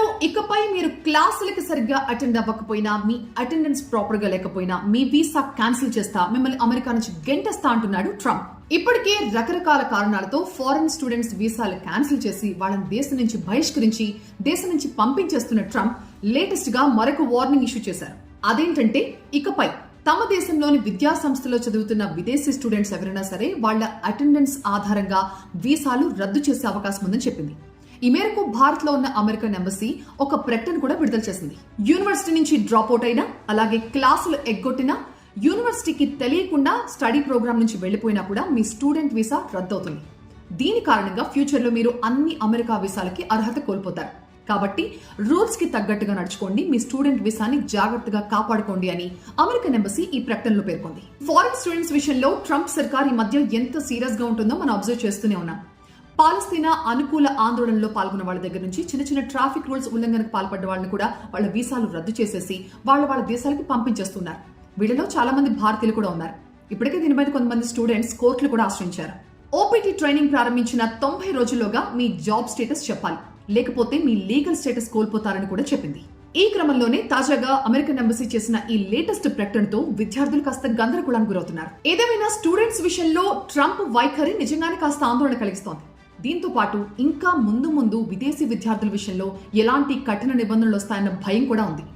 So ఇకపై మీరు క్లాసులకి సరిగ్గా అటెండ్ అవ్వకపోయినా మీ అటెండెన్స్ ప్రాపర్గా లేకపోయినా మీ వీసా క్యాన్సిల్ చేస్తా మిమ్మల్ని అమెరికా నుంచి గెంటేస్తా అంటున్నాడు ట్రంప్. ఇప్పటికే రకరకాల కారణాలతో ఫారెన్ స్టూడెంట్స్ వీసాలు క్యాన్సిల్ చేసి వాళ్ళని దేశం నుంచి బహిష్కరించి దేశం నుంచి పంపించేస్తున్న ట్రంప్ లేటెస్ట్గా మరొక వార్నింగ్ ఇష్యూ చేశారు. అదేంటంటే ఇకపై తమ దేశంలోని విద్యా సంస్థలో చదువుతున్న విదేశీ స్టూడెంట్స్ ఎవరైనా సరే వాళ్ళ అటెండెన్స్ ఆధారంగా వీసాలు రద్దు చేసే అవకాశం ఉందని చెప్పింది. ఈ మేరకు భారత్లో ఉన్న అమెరికన్ ఎంబసీ ఒక ప్రకటన కూడా విడుదల చేసింది. యూనివర్సిటీ నుంచి డ్రాప్ అవుట్ అయినా అలాగే క్లాసులు ఎగ్గొట్టినా యూనివర్సిటీకి తెలియకుండా స్టడీ ప్రోగ్రామ్ నుంచి వెళ్ళిపోయినా కూడా మీ స్టూడెంట్ వీసా రద్దవుతుంది. దీని కారణంగా ఫ్యూచర్లో మీరు అన్ని అమెరికా వీసాలకి అర్హత కోల్పోతారు. కాబట్టి రూల్స్కి తగ్గట్టుగా నడుచుకోండి మీ స్టూడెంట్ వీసాని జాగ్రత్తగా కాపాడుకోండి అని అమెరికన్ ఎంబసీ ఈ ప్రకటనలో పేర్కొంది. ఫారిన్ స్టూడెంట్స్ విషయంలో ట్రంప్ సర్కార్ ఈ మధ్య ఎంత సీరియస్గా ఉంటుందో మనం అబ్జర్వ్ చేస్తూనే ఉన్నాం. పాలస్తీనా అనుకూల ఆందోళనలో పాల్గొన్న వాళ్ళ దగ్గర నుంచి చిన్న చిన్న ట్రాఫిక్ రూల్స్ ఉల్లంఘనకు పాల్పడ్డ వాళ్ళని కూడా వాళ్ళ వీసాలు రద్దు చేసేసి వాళ్ళ వాళ్ళ దేశాలకి పంపించేస్తున్నారు. వీళ్ళలో చాలా మంది భారతీయులు కూడా ఉన్నారు. ఇప్పటికే దీని మీద కొంతమంది స్టూడెంట్స్ కోర్టులు కూడా ఆశ్రయించారు. ఓపీటీ ట్రైనింగ్ ప్రారంభించిన తొంభై రోజుల్లోగా మీ జాబ్ స్టేటస్ చెప్పాలి. లేకపోతే మీ లీగల్ స్టేటస్ కోల్పోతారని కూడా చెప్పింది. ఈ క్రమంలోనే తాజాగా అమెరికన్ ఎంబసీ చేసిన ఈ లేటెస్ట్ ప్రకటనతో విద్యార్థులు కాస్త గందరగోళానికి గురవుతున్నారు. ఏదేమైనా స్టూడెంట్స్ విషయంలో ట్రంప్ వైఖరి నిజంగానే కాస్త ఆందోళన కలిగిస్తోంది. దీంతో పాటు ఇంకా ముందు ముందు విదేశీ విద్యార్థుల విషయంలో ఎలాంటి కఠిన నిబంధనలు వస్తాయన్న భయం కూడా ఉంది.